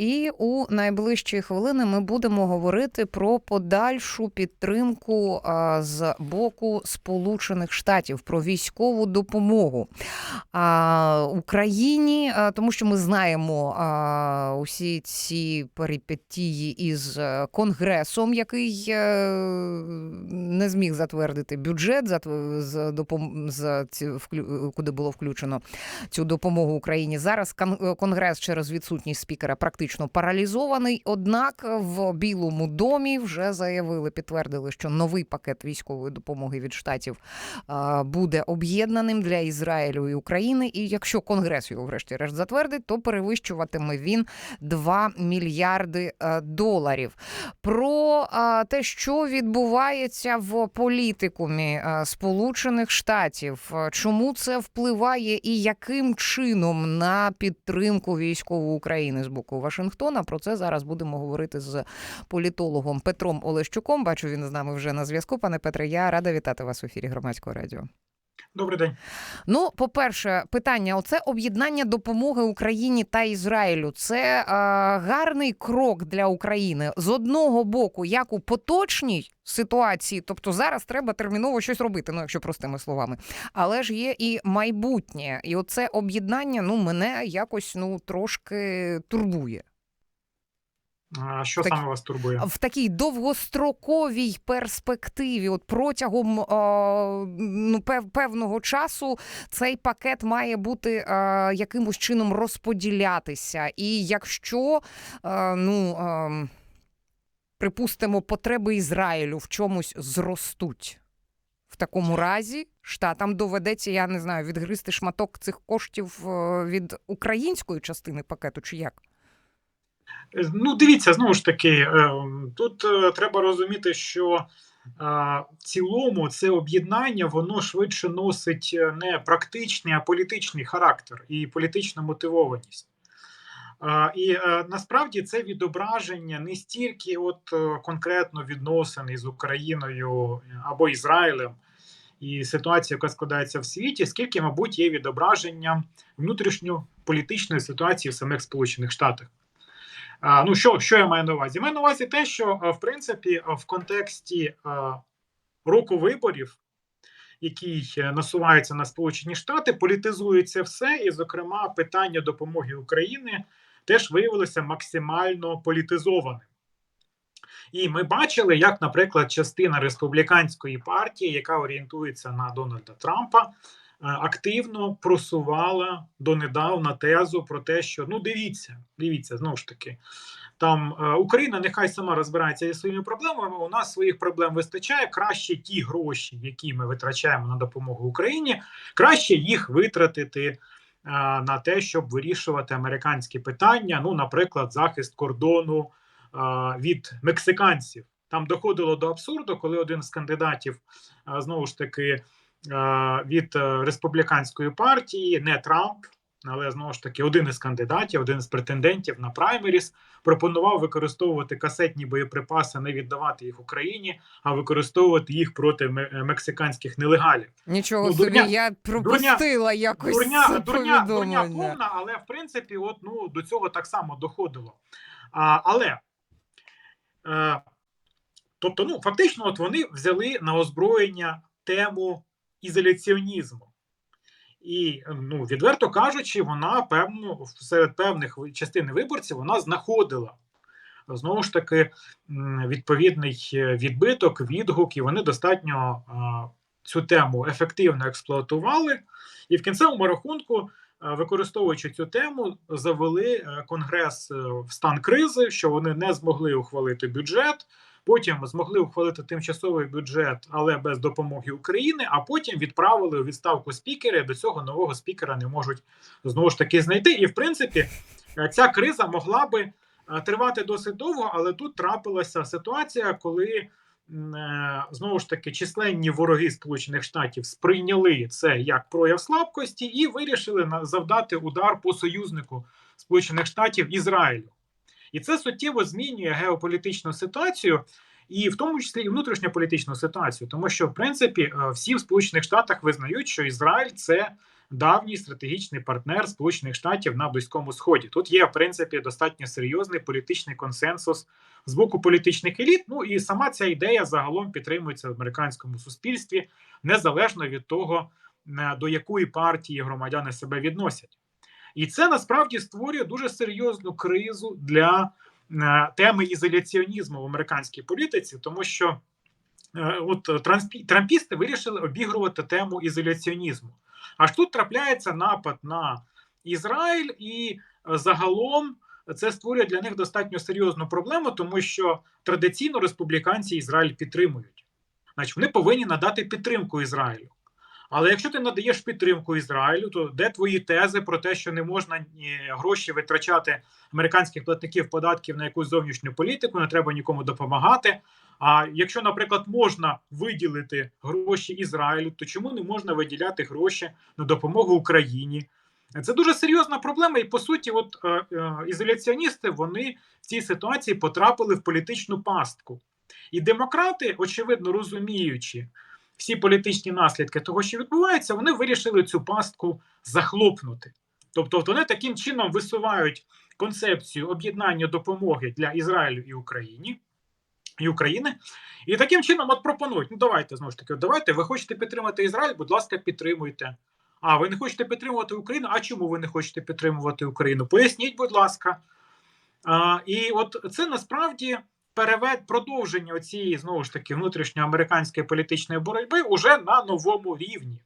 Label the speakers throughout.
Speaker 1: і у найближчі хвилини ми будемо говорити про подальшу підтримку з боку Сполучених Штатів про військову допомогу Україні, тому що ми знаємо усі ці перипетії із е, Конгресом, який е, не зміг затвердити бюджет затв- з допом... з куди було включено цю допомогу Україні. Зараз кон- Конгрес через відсутність спікера практично паралізований. Однак в Білому домі вже заявили, підтвердили, що новий пакет військової допомоги від штатів буде об'єднаним для Ізраїлю і України. І якщо Конгрес його врешті-решт затвердить, то перевищуватиме він 2 мільярди е, доларів. Про те, що відбувається в політикумі е, Сполучених Штатів, е, чому це впливає і яким чином на підтримку військову України з боку Вашингтона. Про це зараз будемо говорити з політологом Петром Олещуком. Бачу, він з нами вже на зв'язку. Пане Петре, я рада вітати вас в ефірі громадського радіо.
Speaker 2: Добрий день.
Speaker 1: Ну, по-перше, питання: оце об'єднання допомоги Україні та Ізраїлю. Це е, гарний крок для України з одного боку, як у поточній ситуації, тобто зараз треба терміново щось робити, ну якщо простими словами. Але ж є і майбутнє, і оце об'єднання ну мене якось ну трошки турбує.
Speaker 2: А що
Speaker 1: Так-
Speaker 2: саме вас турбує?
Speaker 1: в такій довгостроковій перспективі, от протягом е, ну, пев- певного часу цей пакет має бути е, якимось чином розподілятися. І якщо е, ну, е, припустимо, потреби Ізраїлю в чомусь зростуть. В такому разі штатам доведеться, я не знаю, відгризти шматок цих коштів е, від української частини пакету, чи як?
Speaker 2: Ну, дивіться, знову ж таки, е, тут е, треба розуміти, що е, в цілому це об'єднання воно швидше носить не практичний, а політичний характер і політичну мотивованість. І насправді це відображення не стільки от конкретно відносин із Україною або Ізраїлем і ситуація, яка складається в світі, скільки, мабуть, є відображенням внутрішньополітичної ситуації в самих Сполучених Штатах. Ну, що, що я маю на увазі? Маю на увазі те, що в принципі в контексті року виборів, який е, насувається на Сполучені Штати, політизується все, і, зокрема, питання допомоги Україні теж виявилося максимально політизованим. І ми бачили, як, наприклад, частина республіканської партії, яка орієнтується на Дональда Трампа, е, активно просувала донедавна тезу про те, що ну дивіться, дивіться, знову ж таки, там е, Україна нехай сама розбирається зі своїми проблемами. У нас своїх проблем вистачає. Краще ті гроші, які ми витрачаємо на допомогу Україні, краще їх витратити е, на те, щоб вирішувати американські питання. Ну, наприклад, захист кордону е, від мексиканців. Там доходило до абсурду, коли один з кандидатів е, знову ж таки е, від е, республіканської партії, не Трамп, але знову ж таки один із кандидатів, один з претендентів на праймеріс, пропонував використовувати касетні боєприпаси, не віддавати їх Україні, а використовувати їх проти е, мексиканських нелегалів.
Speaker 1: Нічого
Speaker 2: Ну,
Speaker 1: собі, я пропустила якось
Speaker 2: Дурня, дурня, дурня повна, але в принципі, от ну до цього так само доходило. А, але е, тобто, ну фактично, от вони взяли на озброєння тему ізоляціонізму. І ну, відверто кажучи, вона певно серед певних частин виборців вона знаходила знову ж таки відповідний е, відбиток, відгук, і вони достатньо а, цю тему ефективно експлуатували. І в кінцевому рахунку, е, використовуючи цю тему, завели е, конгрес е, в стан кризи, що вони не змогли ухвалити бюджет. Потім змогли ухвалити тимчасовий бюджет, але без допомоги України. А потім відправили у відставку спікера. До цього нового спікера не можуть знову ж таки знайти. І в принципі, е, ця криза могла би е, тривати досить довго, але тут трапилася ситуація, коли е, знову ж таки численні вороги Сполучених Штатів сприйняли це як прояв слабкості і вирішили завдати удар по союзнику Сполучених Штатів Ізраїлю. І це суттєво змінює геополітичну ситуацію, і в тому числі і внутрішньополітичну ситуацію, тому що в принципі е, всі в Сполучених Штатах визнають, що Ізраїль це давній стратегічний партнер Сполучених Штатів на Близькому Сході. Тут є в принципі достатньо серйозний політичний консенсус з боку політичних еліт. Ну і сама ця ідея загалом підтримується в американському суспільстві незалежно від того, е, до якої партії громадяни себе відносять. І це насправді створює дуже серйозну кризу для е, теми ізоляціонізму в американській політиці, тому що е, от транспі- трампісти вирішили обігрувати тему ізоляціонізму. Аж тут трапляється напад на Ізраїль, і е, загалом це створює для них достатньо серйозну проблему, тому що традиційно республіканці Ізраїль підтримують. Значить, вони повинні надати підтримку Ізраїлю. Але якщо ти надаєш підтримку Ізраїлю, то де твої тези про те, що не можна е, гроші витрачати американських платників податків на якусь зовнішню політику, не треба нікому допомагати. А якщо, наприклад, можна виділити гроші Ізраїлю, то чому не можна виділяти гроші на допомогу Україні? Це дуже серйозна проблема, і по суті, от е, е, ізоляціоністи вони в цій ситуації потрапили в політичну пастку. І демократи, очевидно розуміючи всі політичні наслідки того, що відбувається, вони вирішили цю пастку захлопнути. Тобто, вони таким чином висувають концепцію об'єднання допомоги для Ізраїлю і Україні. І України, і таким чином от пропонують: ну давайте знову ж таки, давайте, ви хочете підтримати Ізраїль, будь ласка, підтримуйте. А ви не хочете підтримувати Україну? А чому ви не хочете підтримувати Україну? Поясніть, будь ласка. А, І от це насправді перевед продовження цієї знову ж таки внутрішньоамериканської політичної боротьби уже на новому рівні.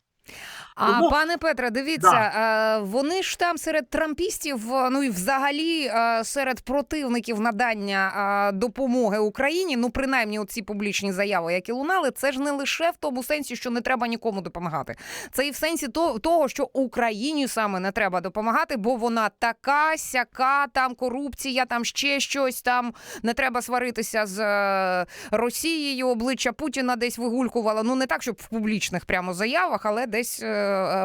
Speaker 1: А
Speaker 2: Тому-
Speaker 1: пане Петре, дивіться, е, вони ж там серед трампістів, е, ну і взагалі е, серед противників надання допомоги Україні, ну принаймні ці публічні заяви, які лунали, це ж не лише в тому сенсі, що не треба нікому допомагати. Це і в сенсі то- того, що Україні саме не треба допомагати, бо вона така, сяка, там корупція, там ще щось, там не треба сваритися з Росією. Обличчя Путіна десь вигулькувало. Ну не так, щоб в публічних прямо заявах, але десь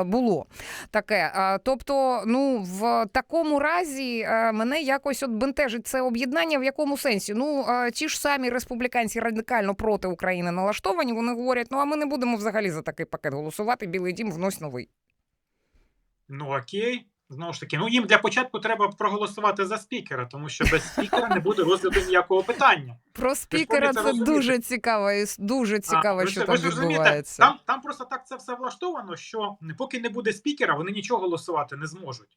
Speaker 1: було таке. Е, Тобто, ну в такому разі е, мене якось от бентежить це об'єднання. В якому сенсі? Ну е, ті ж самі республіканці радикально проти України налаштовані. Вони говорять: ну а ми не будемо взагалі за такий пакет голосувати. Білий дім внось новий.
Speaker 2: Ну окей, знову ж таки, ну їм для початку треба проголосувати за спікера, тому що без спікера не буде розгляду ніякого питання.
Speaker 1: Про спікера
Speaker 2: це
Speaker 1: дуже цікаво, і дуже цікаво,
Speaker 2: А,
Speaker 1: що
Speaker 2: ж-
Speaker 1: там
Speaker 2: ви
Speaker 1: відбувається.
Speaker 2: Там, там просто так це все влаштовано, що поки не буде спікера, вони нічого голосувати не зможуть.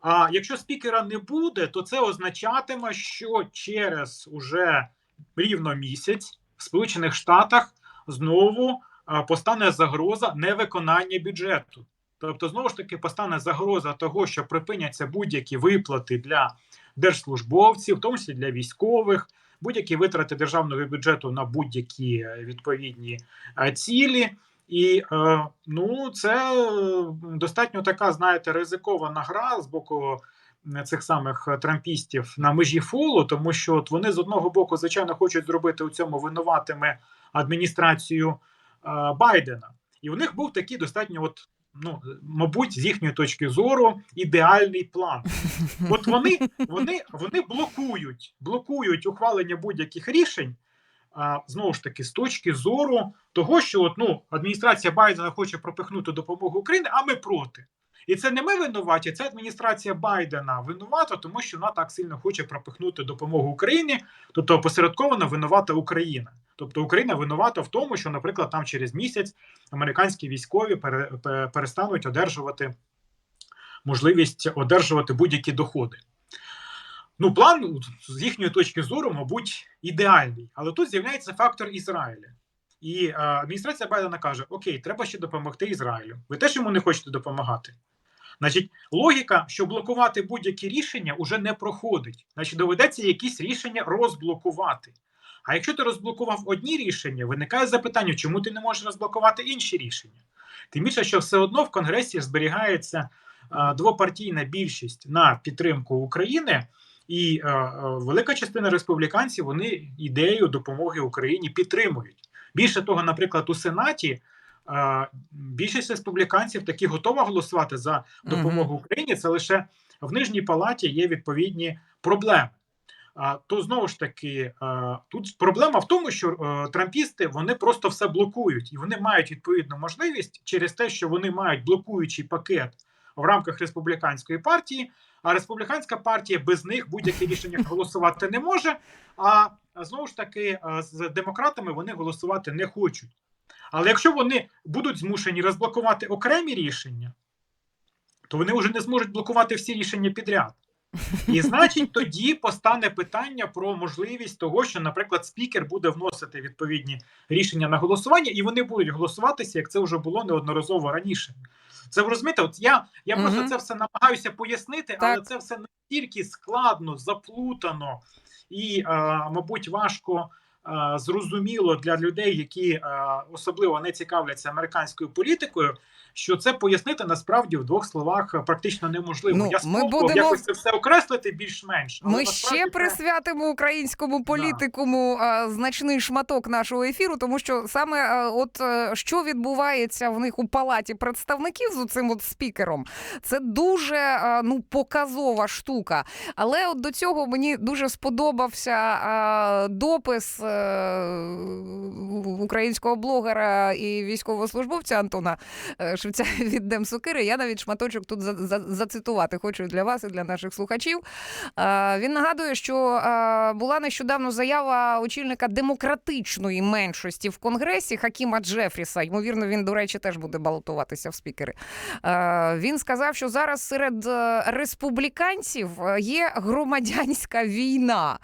Speaker 2: А якщо спікера не буде, то це означатиме, що через уже рівно місяць в Сполучених Штатах знову постане загроза невиконання бюджету. Тобто, знову ж таки, постане загроза того, що припиняться будь-які виплати для держслужбовців, в тому числі для військових, будь-які витрати державного бюджету на будь-які е, відповідні е, цілі. І е, ну, це достатньо така, знаєте, ризикована гра з боку цих самих трампістів на межі фолу, тому що от вони з одного боку, звичайно, хочуть зробити у цьому винуватими адміністрацію Байдена. І у них був такий достатньо, от, ну, мабуть, з їхньої точки зору, ідеальний план. От вони, вони, вони блокують, блокують ухвалення будь-яких рішень. А, знову ж таки, з точки зору того, що от, ну, адміністрація Байдена хоче пропихнути допомогу Україні, а ми проти. І це не ми винуваті, це адміністрація Байдена винувата, тому що вона так сильно хоче пропихнути допомогу Україні, тобто опосередковано винувата Україна. Тобто Україна винувата в тому, що, наприклад, там через місяць американські військові перестануть одержувати можливість одержувати будь-які доходи. Ну, план з їхньої точки зору, мабуть, ідеальний. Але тут з'являється фактор Ізраїля. І е, адміністрація Байдена каже: Окей, треба ще допомогти Ізраїлю. Ви теж йому не хочете допомагати. Значить, логіка, що блокувати будь-які рішення уже не проходить. Значить, доведеться якісь рішення розблокувати. А якщо ти розблокував одні рішення, виникає запитання, чому ти не можеш розблокувати інші рішення? Тим більше, що все одно в Конгресі зберігається е, двопартійна більшість на підтримку України, і е, е, велика частина республіканців вони ідею допомоги Україні підтримують. Більше того, наприклад, у Сенаті більшість республіканців таки готова голосувати за допомогу Україні. Це лише в нижній палаті є відповідні проблеми. то знову ж таки тут проблема в тому, що е, трампісти вони просто все блокують, і вони мають відповідну можливість через те, що вони мають блокуючий пакет в рамках республіканської партії. А республіканська партія без них будь-яке рішення голосувати не може. А знову ж таки, з демократами вони голосувати не хочуть. Але якщо вони будуть змушені розблокувати окремі рішення, то вони вже не зможуть блокувати всі рішення підряд. І значить, тоді постане питання про можливість того, що, наприклад, спікер буде вносити відповідні рішення на голосування, і вони будуть голосуватися, як це вже було неодноразово раніше. Це ви розумієте? От я, я просто це все намагаюся пояснити, але
Speaker 1: Так.
Speaker 2: це все настільки складно, заплутано і, е, мабуть, важко. Е, Зрозуміло для людей, які е, особливо не цікавляться американською політикою, що це пояснити насправді в двох словах е, практично неможливо.
Speaker 1: Ну,
Speaker 2: Я
Speaker 1: ми
Speaker 2: спробував
Speaker 1: будемо-
Speaker 2: якось це все окреслити більш-менш.
Speaker 1: Ми
Speaker 2: насправді
Speaker 1: ще
Speaker 2: це-
Speaker 1: присвятимо українському політикуму а, значний шматок нашого ефіру, тому що саме от що відбувається в них у палаті представників з цим от спікером, це дуже ну показова штука. Але от до цього мені дуже сподобався допис українського блогера і військовослужбовця Антона е, Швеця від Демсокири. Я навіть шматочок тут за, за, зацитувати хочу для вас і для наших слухачів. Е, Він нагадує, що е, була нещодавно заява очільника демократичної меншості в Конгресі Хакіма Джефріса. Ймовірно, він, до речі, теж буде балотуватися в спікери. Е, Він сказав, що зараз серед е, республіканців е, є громадянська війна.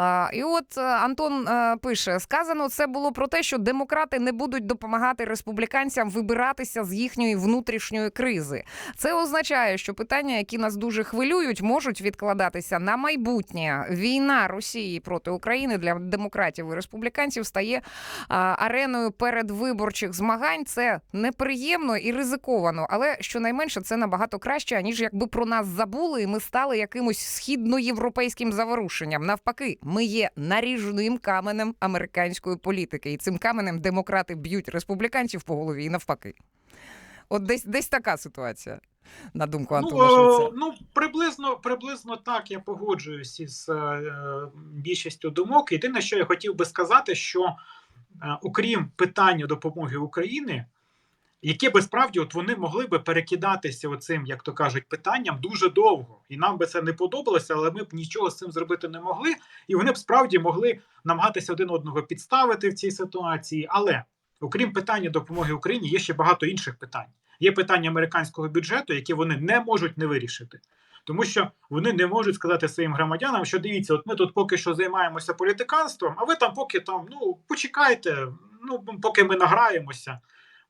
Speaker 1: Е, І от е, Антон е, пише: сказано, це було про те, що демократи не будуть допомагати республіканцям вибиратися з їхньої внутрішньої кризи. Це означає, що питання, які нас дуже хвилюють, можуть відкладатися на майбутнє. Війна Росії проти України для демократів і республіканців стає ареною передвиборчих змагань. Це неприємно і ризиковано, але щонайменше це набагато краще, аніж якби про нас забули, і ми стали якимось східноєвропейським заворушенням. Навпаки, ми є наріжним каменем американської політики, і цим каменем демократи б'ють республіканців по голові і навпаки. От десь десь така ситуація, на думку Антона
Speaker 2: Ну,
Speaker 1: Швеця.
Speaker 2: е, ну приблизно, приблизно так я погоджуюсь із е, більшістю думок. Єдине, що я хотів би сказати, що е, окрім питання допомоги Україні, яке би справді от вони могли би перекидатися оцим, як то кажуть, питанням дуже довго, і нам би це не подобалося, але ми б нічого з цим зробити не могли, і вони б справді могли намагатися один одного підставити в цій ситуації. Але окрім питання допомоги Україні, є ще багато інших питань. Є питання американського бюджету, які вони не можуть не вирішити. Тому що вони не можуть сказати своїм громадянам, що дивіться, от ми тут поки що займаємося політиканством, а ви там поки там ну почекайте, ну поки ми награємося.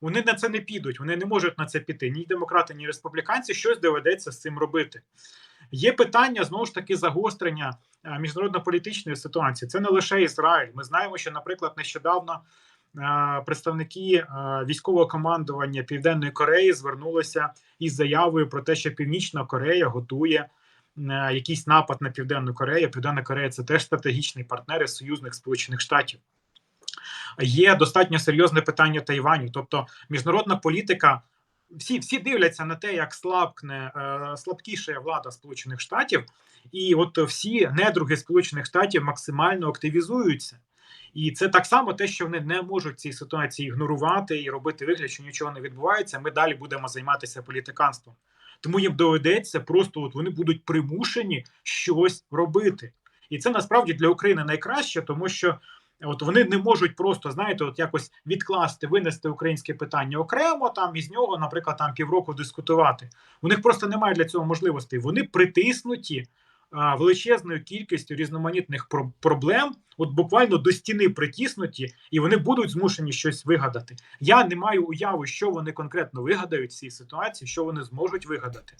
Speaker 2: Вони на це не підуть, вони не можуть на це піти. Ні демократи, ні республіканці щось доведеться з цим робити. Є питання знову ж таки загострення е, міжнародно-політичної ситуації. Це не лише Ізраїль. Ми знаємо, що, наприклад, нещодавно е, представники е, військового командування Південної Кореї звернулися із заявою про те, що Північна Корея готує якийсь напад на Південну Корею. Південна Корея це теж стратегічний партнер і союзник Сполучених Штатів. Є достатньо серйозне питання Тайваню, тобто міжнародна політика. Всі всі дивляться на те, як слабкне е, слабкіша влада Сполучених Штатів, і от всі недруги Сполучених Штатів максимально активізуються. І це так само те, що вони не можуть цій ситуації ігнорувати і робити вигляд, що нічого не відбувається. Ми далі будемо займатися політиканством. Тому їм доведеться просто от вони будуть примушені щось робити. І це насправді для України найкраще, тому що от вони не можуть просто знаєте, от якось відкласти, винести українське питання окремо, там із нього, наприклад, там півроку дискутувати. У них просто немає для цього можливостей. Вони притиснуті а, величезною кількістю різноманітних про- проблем, от буквально до стіни притиснуті, і вони будуть змушені щось вигадати. Я не маю уяви, що вони конкретно вигадають в цій ситуації, що вони зможуть вигадати.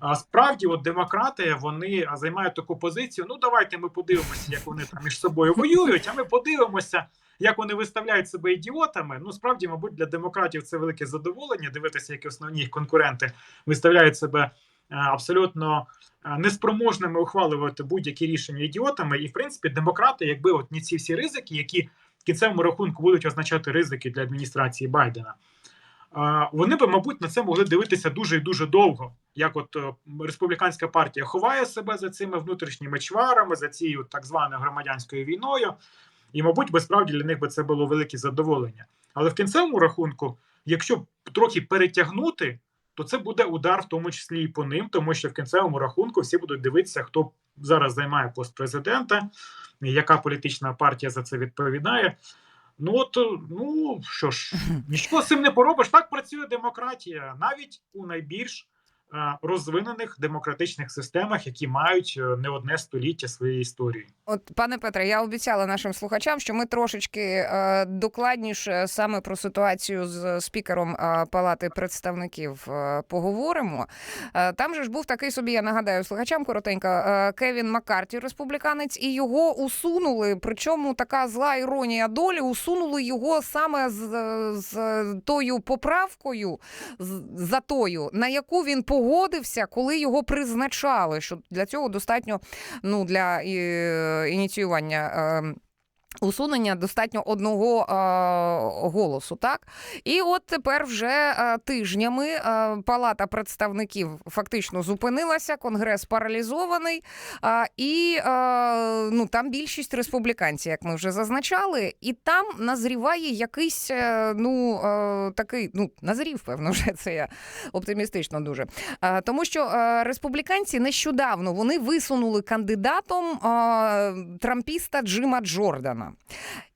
Speaker 2: А справді, от демократи вони займають таку позицію. Ну давайте ми подивимося, як вони там між собою воюють. А ми подивимося, як вони виставляють себе ідіотами. Ну справді, мабуть, для демократів це велике задоволення дивитися, як основні їх конкуренти виставляють себе е, абсолютно е, неспроможними ухвалювати будь-які рішення ідіотами. І в принципі, демократи, якби от не ці всі ризики, які в кінцевому рахунку будуть означати ризики для адміністрації Байдена. Вони би, мабуть, на це могли дивитися дуже і дуже довго. Як от е, республіканська партія ховає себе за цими внутрішніми чварами, за цією так званою громадянською війною, і, мабуть, би справді для них би це було велике задоволення. Але в кінцевому рахунку, якщо трохи перетягнути, то це буде удар, в тому числі і по ним, тому що в кінцевому рахунку всі будуть дивитися, хто зараз займає пост президента, яка політична партія за це відповідає. Ну от ну що ж, нічого з цим не поробиш. Так працює демократія, навіть у найбільш е, розвинених демократичних системах, які мають е, не одне століття своєї історії.
Speaker 1: От, пане Петре, я обіцяла нашим слухачам, що ми трошечки е, докладніше саме про ситуацію з спікером е, Палати представників е, поговоримо. Е, там же ж був такий собі, я нагадаю слухачам коротенько, е, Кевін Маккарті, республіканець, і його усунули. Причому така зла іронія долі, усунули його саме з, з тою поправкою, з, за тою, на яку він погодився, коли його призначали. Що для цього достатньо ну, для е, ініціювання. Усунення достатньо одного е, голосу, так і от тепер вже е, тижнями е, Палата представників фактично зупинилася, конгрес паралізований, е, і е, ну там більшість республіканців, як ми вже зазначали, і там назріває якийсь ну е, такий, ну назрів, певно, вже це я оптимістично дуже. Е, Тому що е, республіканці нещодавно вони висунули кандидатом е, трампіста Джима Джордана.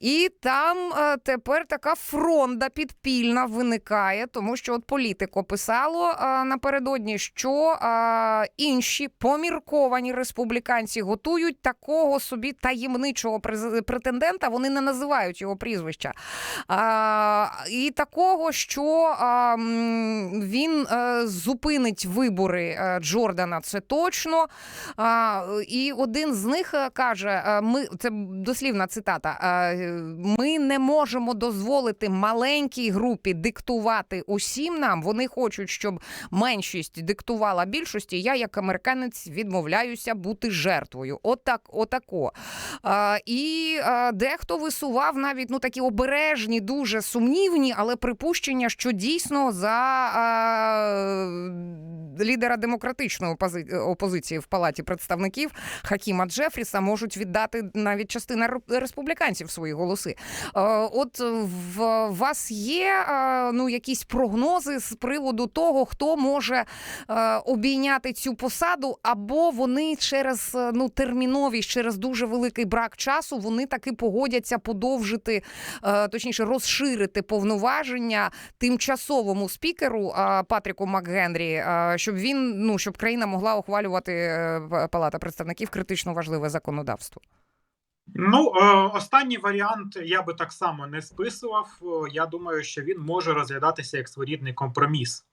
Speaker 1: І там е, тепер така фронда підпільна виникає, тому що от політико писало е, напередодні, що е, інші помірковані республіканці готують такого собі таємничого претендента. Вони не називають його прізвища. А, і такого, що м, він е, зупинить вибори е, Джордана, це точно. А, і один з них е, каже: е, ми це дослівна цитата. Е, Ми не можемо дозволити маленькій групі диктувати усім нам. Вони хочуть, щоб меншість диктувала більшості. Я, як американець, відмовляюся бути жертвою. Отак, отако. І дехто висував навіть ну такі обережні, дуже сумнівні, але припущення, що дійсно за лідера демократичної опози- опозиції в палаті представників Хакіма Джефріса можуть віддати навіть частина ре- республіканців свої голоси. Е, От в вас є е, ну якісь прогнози з приводу того, хто може е, обійняти цю посаду, або вони через ну терміновість, через дуже великий брак часу, вони таки погодяться подовжити, точніше, розширити повноваження тимчасовому спікеру Патріку МакГенрі, щоб він ну щоб країна могла ухвалювати Палата представників критично важливе законодавство.
Speaker 2: Ну, е, останній варіант я би так само не списував. Е, Я думаю, що він може розглядатися як своєрідний компроміс.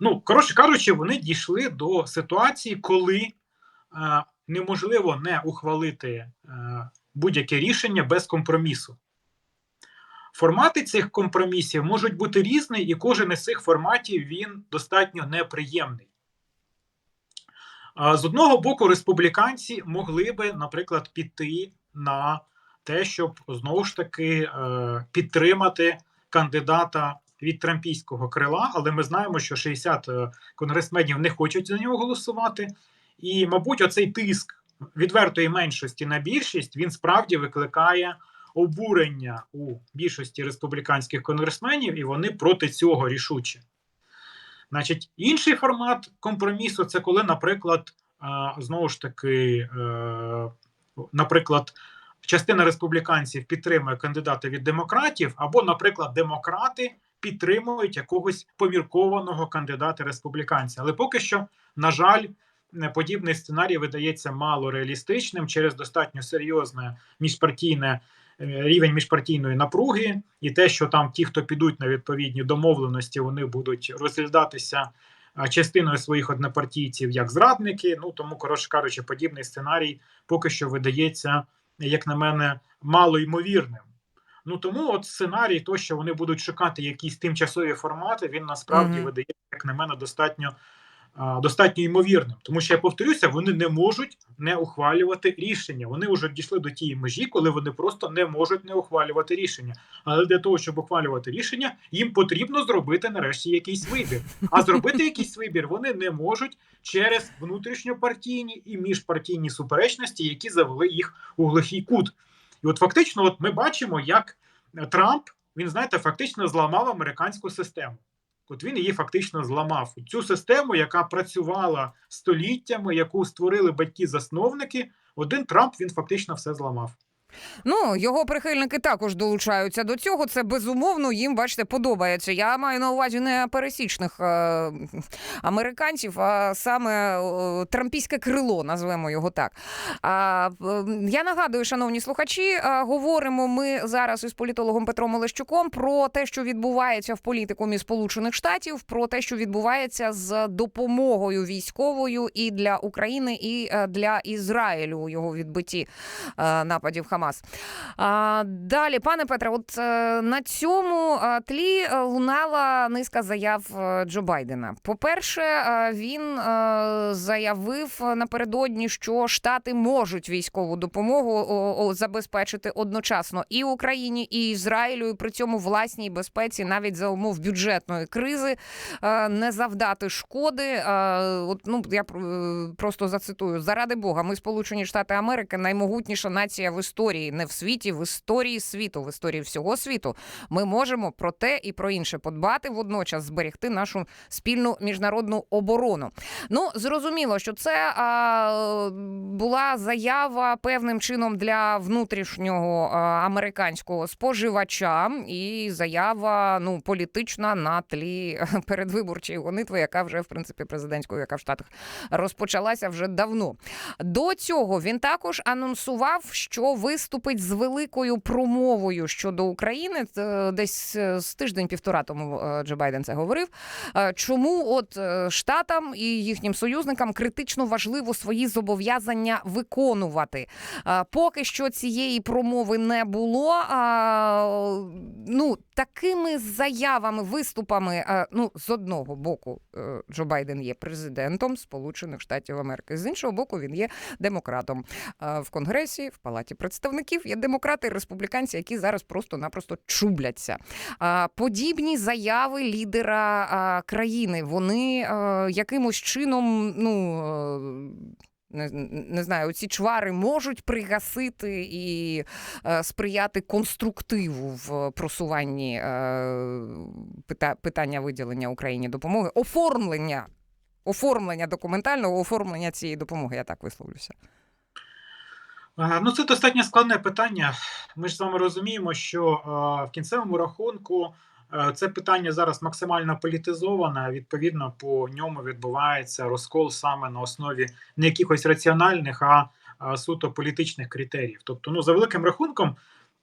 Speaker 2: Ну, коротше кажучи, вони дійшли до ситуації, коли е, неможливо не ухвалити будь-яке рішення без компромісу. Формати цих компромісів можуть бути різні, і кожен із цих форматів він достатньо неприємний. З одного боку, республіканці могли би, наприклад, піти на те, щоб знову ж таки е, підтримати кандидата від трампійського крила, але ми знаємо, що 60 е, конгресменів не хочуть за нього голосувати. І, мабуть, оцей тиск відвертої меншості на більшість він справді викликає обурення у більшості республіканських конгресменів, і вони проти цього рішучі. Значить, інший формат компромісу це коли, наприклад, знову ж таки, е, наприклад, частина республіканців підтримує кандидата від демократів, або, наприклад, демократи підтримують якогось поміркованого кандидата республіканця. Але поки що, на жаль, подібний сценарій видається мало реалістичним через достатньо серйозне міжпартійне рівень міжпартійної напруги, і те, що там ті, хто підуть на відповідні домовленості, вони будуть розглядатися частиною своїх однопартійців як зрадники. Ну тому, коротше кажучи, подібний сценарій поки що видається, як на мене, мало ймовірним. Ну тому от сценарій, то що вони будуть шукати якісь тимчасові формати, він насправді
Speaker 1: Мгм.
Speaker 2: видає, як на мене, достатньо достатньо ймовірним, тому що я повторюся, вони не можуть не ухвалювати рішення. Вони вже дійшли до тієї межі, коли вони просто не можуть не ухвалювати рішення. Але для того, щоб ухвалювати рішення, їм потрібно зробити нарешті якийсь вибір. А зробити якийсь вибір вони не можуть через внутрішньопартійні і міжпартійні суперечності, які завели їх у глухий кут. І от фактично, от ми бачимо, як Трамп він знаєте, фактично зламав американську систему. От він її фактично зламав цю систему, яка працювала століттями, яку створили батьки-засновники. Один Трамп він фактично все зламав.
Speaker 1: Ну, його прихильники також долучаються до цього. Це безумовно їм, бачите, подобається. Я маю на увазі не пересічних е, американців, а саме е, трампійське крило, назвемо його так. А, е, я нагадую, шановні слухачі, е, говоримо ми зараз із політологом Петром Олещуком про те, що відбувається в політикумі Сполучених Штатів, про те, що відбувається з допомогою військовою і для України, і е, для Ізраїлю у його відбитті е, нападів Хамас. А, далі, пане Петре, от е, на цьому е, тлі е, лунала низка заяв Джо Байдена. По-перше, він заявив напередодні, що Штати можуть військову допомогу забезпечити одночасно і Україні, і Ізраїлю, і при цьому власній безпеці, навіть за умов бюджетної кризи, не завдати шкоди. От ну я просто зацитую: заради Бога, ми Сполучені Штати Америки наймогутніша нація в історії, не в світі, в історії світу, в історії всього світу. Ми можемо про те і про інше подбати водночас, зберегти нашу спільну міжнародну оборону. Ну зрозуміло, що це а, була заява певним чином для внутрішнього а, американського споживача, і заява ну політична на тлі передвиборчої гонитви, яка вже в принципі президентської, яка в Штатах розпочалася вже давно. До цього він також анонсував, що виступить з великою промовою щодо України. Це Десь е, з тиждень-півтора тому е, Джо Байден це говорив. Е, Чому от е, штатам і їхнім союзникам критично важливо свої зобов'язання виконувати? Е, Поки що цієї промови не було. Ну такими заявами, виступами. е, Ну з одного боку, е, Джо Байден є президентом Сполучених Штатів Америки. З іншого боку, він є демократом. Е, В Конгресі, в Палаті представників є демократи і республіканці, які зараз просто-напросто чубляться. Подібні заяви лідера країни вони якимось чином, ну. е, Не, не знаю, ці чвари можуть пригасити і е, сприяти конструктиву в просуванні е, пита, питання виділення Україні допомоги, оформлення, оформлення документального оформлення цієї допомоги. Я так висловлюся.
Speaker 2: Е, Ну, це достатньо складне питання. Ми ж з вами розуміємо, що е, в кінцевому рахунку е, це питання зараз максимально політизоване. Відповідно, по ньому відбувається розкол саме на основі не якихось раціональних, а, суто політичних критеріїв. Тобто, ну за великим рахунком,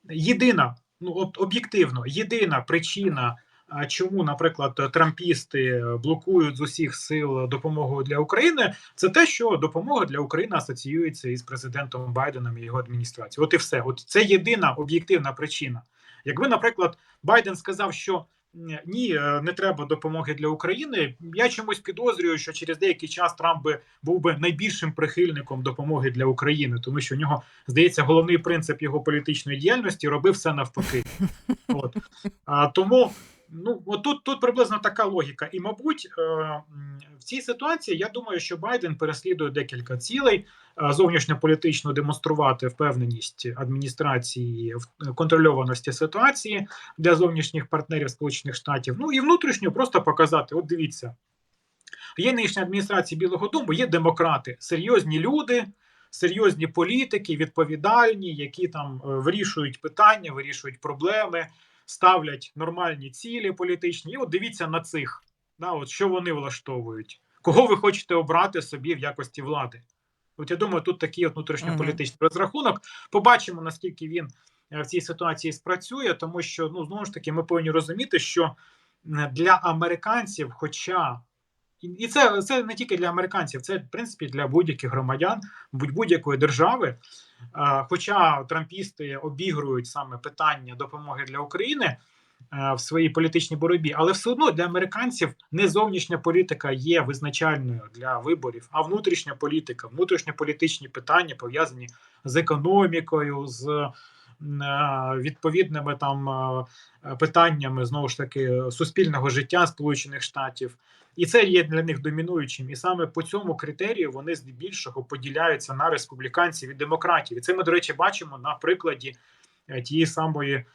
Speaker 2: єдина, ну об'єктивно, єдина причина. А, Чому, наприклад, трампісти блокують з усіх сил допомогу для України? Це те, що допомога для України асоціюється із президентом Байденом і його адміністрацією. От і все. От це єдина об'єктивна причина. Якби, наприклад, Байден сказав, що ні, е, не треба допомоги для України. Я чомусь підозрюю, що через деякий час Трамп би був би найбільшим прихильником допомоги для України, тому що у нього здається головний принцип його політичної діяльності робив все навпаки. От а, тому. Ну, от тут, приблизно така логіка. І, мабуть, е, в цій ситуації я думаю, що Байден переслідує декілька цілей е, зовнішньополітично демонструвати впевненість адміністрації в контрольованості ситуації для зовнішніх партнерів Сполучених Штатів. Ну і внутрішньо просто показати: от дивіться, є нинішня адміністрація Білого Дому, є демократи, серйозні люди. Серйозні політики, відповідальні, які там е, вирішують питання, вирішують проблеми, ставлять нормальні цілі політичні. І от дивіться на цих, да, от що вони влаштовують, кого ви хочете обрати собі в якості влади. От я думаю, тут такий от внутрішньополітичний розрахунок. Побачимо, наскільки він е, в цій ситуації спрацює, тому що ну знову ж таки ми повинні розуміти, що для американців, хоча і- це, це не тільки для американців, це в принципі для будь-яких громадян будь- будь-якої держави. Е, Хоча трампісти обігрують саме питання допомоги для України, е, в своїй політичній боротьбі. Але все одно для американців не зовнішня політика є визначальною для виборів, а внутрішня політика, внутрішньополітичні питання пов'язані з економікою, з е, відповідними там питаннями знову ж таки суспільного життя Сполучених Штатів. І це є для них домінуючим. І саме по цьому критерію вони здебільшого поділяються на республіканців і демократів. І це ми, до речі, бачимо на прикладі е, тієї самої е,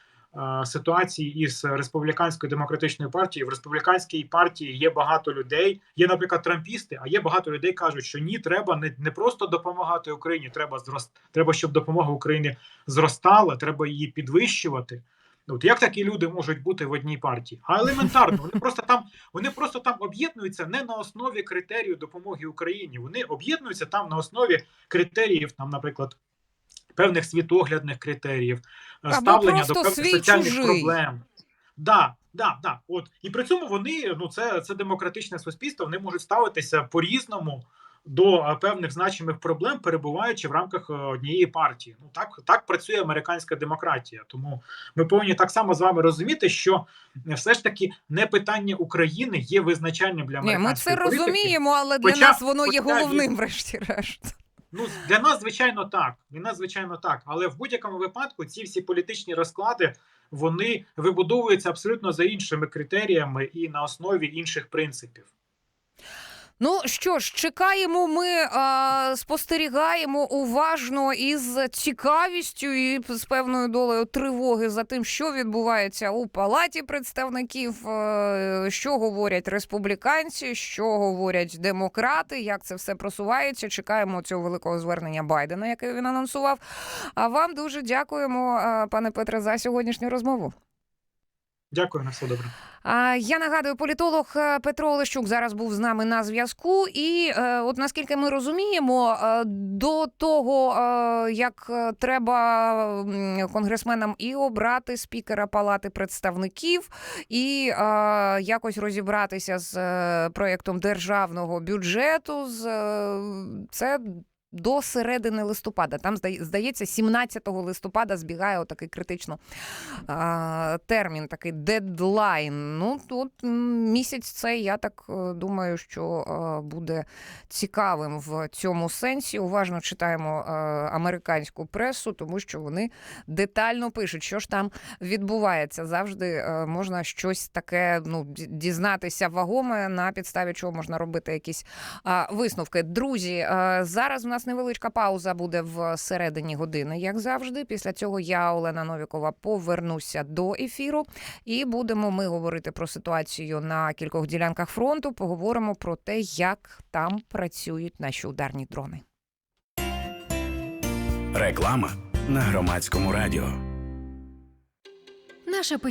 Speaker 2: ситуації із республіканською демократичною партією. В республіканській партії є багато людей. Є, наприклад, трампісти, а є багато людей, кажуть, що ні, треба не, не просто допомагати Україні, треба зрост, треба, щоб допомога Україні зростала, треба її підвищувати. От як такі люди можуть бути в одній партії? А елементарно, вони просто там вони просто там об'єднуються не на основі критерію допомоги Україні. Вони об'єднуються там на основі критеріїв, там, наприклад, певних світоглядних критеріїв, е,
Speaker 1: Або
Speaker 2: ставлення до певних соціальних
Speaker 1: чужий.
Speaker 2: проблем. Да, да, да. От і при цьому вони ну це, це демократичне суспільство. Вони можуть ставитися по-різному до е, певних значимих проблем, перебуваючи в рамках е, однієї партії. Ну так, так працює американська демократія. Тому ми повинні так само з вами розуміти, що е, все ж таки не питання України є визначальним для
Speaker 1: Ні, ми це
Speaker 2: політики.
Speaker 1: розуміємо, але для
Speaker 2: Хоча-
Speaker 1: нас воно є головним, врешті-решт.
Speaker 2: Ну, для нас, звичайно, так. Для нас, звичайно, так. Але в будь-якому випадку ці всі політичні розклади вони вибудовуються абсолютно за іншими критеріями і на основі інших принципів.
Speaker 1: Ну що ж, чекаємо. Ми а, спостерігаємо уважно і з цікавістю, і з певною долею тривоги за тим, що відбувається у палаті представників, е, що говорять республіканці, що говорять демократи, як це все просувається. Чекаємо цього великого звернення Байдена, яке він анонсував. А вам дуже дякуємо, пане Петре, за сьогоднішню розмову.
Speaker 2: Дякую на все добре.
Speaker 1: Я нагадую, політолог е, Петро Олещук зараз був з нами на зв'язку. І е, от наскільки ми розуміємо, е, до того, як треба конгресменам і обрати спікера Палати представників, і якось розібратися з проєктом державного бюджету, це. До середини листопада, там здає- здається, 17 листопада збігає отакий критично а, термін, такий дедлайн. Ну тут місяць цей, я так е, думаю, що е, буде цікавим в цьому сенсі. Уважно читаємо е, американську пресу, тому що вони детально пишуть, що ж там відбувається. Завжди можна щось таке ну, дізнатися вагоме, на підставі чого можна робити якісь висновки. Друзі, зараз в нас невеличка пауза буде в середині години, як завжди. Після цього я, Олена Новікова, повернуся до ефіру і будемо ми говорити про ситуацію на кількох ділянках фронту. Поговоримо про те, як там працюють наші ударні дрони.
Speaker 3: Реклама на громадському радіо.
Speaker 4: Наша печінка